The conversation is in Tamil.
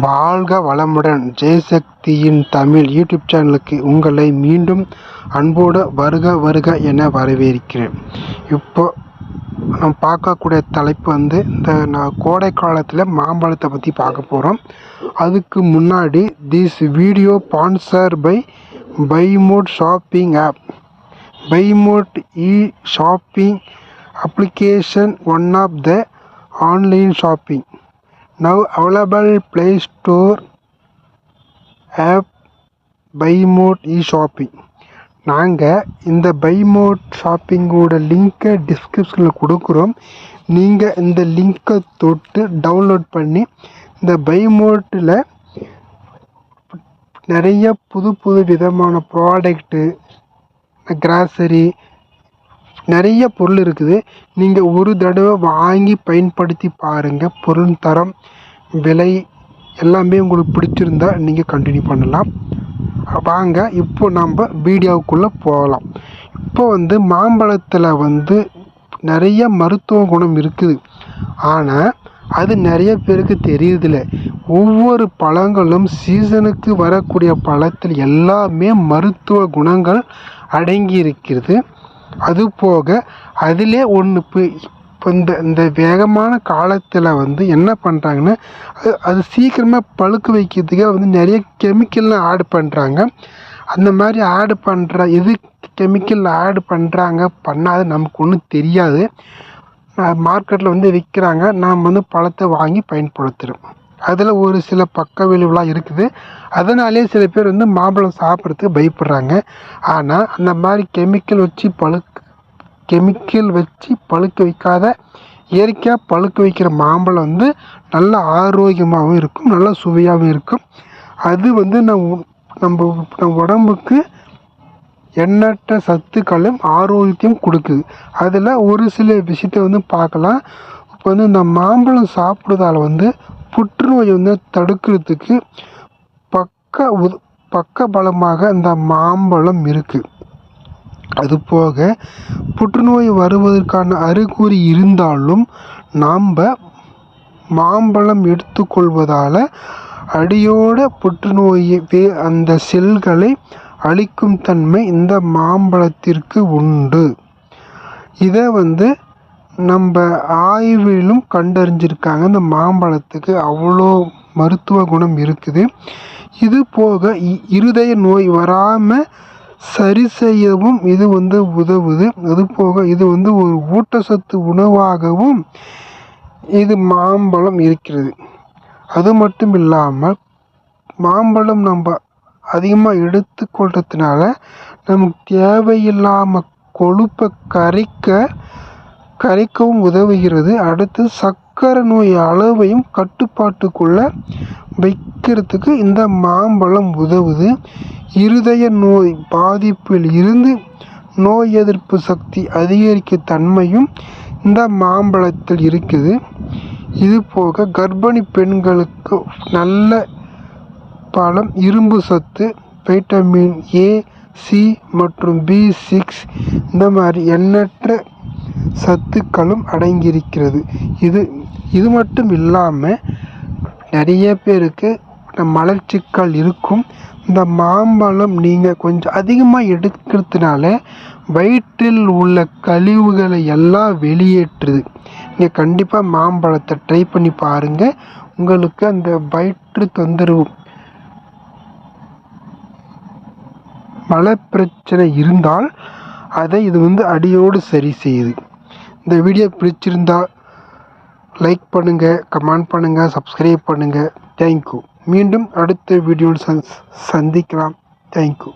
வாழ்க வளமுடன். ஜெயசக்தியின் தமிழ் யூடியூப் சேனலுக்கு உங்களை மீண்டும் அன்போடு வருக வருக என வரவேற்கிறேன். இப்போ நம்ம பார்க்கக்கூடிய தலைப்பு வந்து இந்த நான் கோடை காலத்தில் மாம்பழத்தை பற்றி பார்க்க போகிறோம் அதுக்கு முன்னாடி this video sponsor by Bymot shopping app Bymot e shopping application one of the online shopping now available play store Bymot e shopping நாங்கள் இந்த பை மோட் ஷாப்பிங்கோட லிங்க்கை டிஸ்கிரிப்ஷனில் கொடுக்குறோம். நீங்கள் இந்த லிங்க்கை தொட்டு டவுன்லோட் பண்ணி இந்த பை மோட்டில் நிறைய புது புது விதமான ப்ராடக்ட்டு கிராசரி நிறைய பொருள் இருக்குது. நீங்கள் ஒரு தடவை வாங்கி பயன்படுத்தி பாருங்கள் பொருள் தரம் விலை எல்லாமே உங்களுக்கு பிடிச்சிருந்தா நீங்கள் கண்டினியூ பண்ணலாம். வாங்க இப்போ நம்ம வீடியோவுக்குள்ளே போகலாம். இப்போ வந்து மாம்பழத்தில் வந்து நிறைய மருத்துவ குணம் இருக்குது. ஆனால் அது நிறைய பேருக்கு தெரியுதில்ல. ஒவ்வொரு பழங்களும் சீசனுக்கு வரக்கூடிய பழத்தில் எல்லாமே மருத்துவ குணங்கள் அடங்கி இருக்கிறது. அதுபோக அதிலே ஒன்று இப்போ இந்த இந்த வேகமான காலத்தில் வந்து என்ன பண்ணுறாங்கன்னா அது அது சீக்கிரமாக பழுக்க வைக்கிறதுக்கே வந்து நிறைய கெமிக்கல்லாம் ஆட் பண்ணுறாங்க அந்த மாதிரி ஆட் பண்ணுற எது கெமிக்கல் ஆட் பண்ணுறாங்க பண்ணாது நமக்கு ஒன்றும் தெரியாது. மார்க்கெட்டில் வந்து விற்கிறாங்க நாம் வந்து பழத்தை வாங்கி பயன்படுத்துகிறோம் அதில் ஒரு சில பக்க விளைவுலாம் இருக்குது. அதனாலே சில பேர் வந்து மாம்பழம் சாப்பிட்றதுக்கு பயப்படுறாங்க. ஆனால் அந்த மாதிரி கெமிக்கல் வச்சு பழு கெமிக்கல் வச்சு பழுக்க வைக்காத இயற்கையாக பழுக்க வைக்கிற மாம்பழம் வந்து நல்ல ஆரோக்கியமாகவும் இருக்கும் நல்ல சுவையாகவும் இருக்கும். அது வந்து நம்ம நம்ம நம்ம உடம்புக்கு எண்ணற்ற சத்துக்களும் ஆரோக்கியத்தையும் கொடுக்குது. அதில் ஒரு சில விஷயத்த வந்து பார்க்கலாம். இப்போ வந்து இந்த மாம்பழம் சாப்பிட்றதால வந்து புற்றுநோய் வந்து தடுக்கிறதுக்கு பக்க உத பக்க பலமாக இந்த மாம்பழம் இருக்குது அதுபோக புற்றுநோய் வருவதற்கான அறிகுறி இருந்தாலும் நாம் மாம்பழம் எடுத்துக்கொள்வதால் அடியோட புற்றுநோயை வே அந்த செல்களை அழிக்கும் தன்மை இந்த மாம்பழத்திற்கு உண்டு. இதை வந்து நம்ம ஆய்விலும் கண்டறிஞ்சிருக்காங்க. இந்த மாம்பழத்துக்கு அவ்வளோ மருத்துவ குணம் இருக்குது. இது போக இருதய நோய் வராமல் சரி செய்யவும் இது வந்து உதவுது. அது போக இது வந்து ஒரு ஊட்டச்சத்து உணவாகவும் இது மாம்பழம் இருக்கிறது. அது மட்டும் இல்லாமல் மாம்பழம் நம்ம அதிகமாக எடுத்துக்கொள்றதுனால நமக்கு தேவையில்லாமல் கொழுப்பை கரைக்க கரைக்கவும் உதவுகிறது. அடுத்து சக் சர்க்கரை நோய் அளவையும் கட்டுப்பாட்டுக்குள்ளே வைக்கிறதுக்கு இந்த மாம்பழம் உதவுது. இருதய நோய் பாதிப்பில் இருந்து நோய் எதிர்ப்பு சக்தி அதிகரிக்க தன்மையும் இந்த மாம்பழத்தில் இருக்குது. இது போக கர்ப்பிணி பெண்களுக்கு நல்ல பழம் இரும்பு சத்து வைட்டமின் ஏ சி மற்றும் பி சிக்ஸ் இந்த மாதிரி எண்ணற்ற சத்துக்களும் அடங்கியிருக்கிறது. இது இது மட்டும் இல்லாமல் நிறைய பேருக்கு மலர்ச்சிக்கல் இருக்கும். இந்த மாம்பழம் நீங்கள் கொஞ்சம் அதிகமாக எடுக்கிறதுனால வயிற்றில் உள்ள கழிவுகளை எல்லாம் வெளியேற்றுது. நீங்கள் கண்டிப்பாக மாம்பழத்தை ட்ரை பண்ணி பாருங்கள் உங்களுக்கு அந்த வயிற்று தொந்தரவு மல பிரச்சனை இருந்தால் அதை இது வந்து அடியோடு சரி செய்யுது. இந்த வீடியோ பிடிச்சிருந்தா லைக் பண்ணுங்கள் கமெண்ட் பண்ணுங்கள் சப்ஸ்கிரைப் பண்ணுங்கள் தேங்க்யூ மீண்டும் அடுத்த வீடியோவில் சந்திக்கலாம். தேங்க்யூ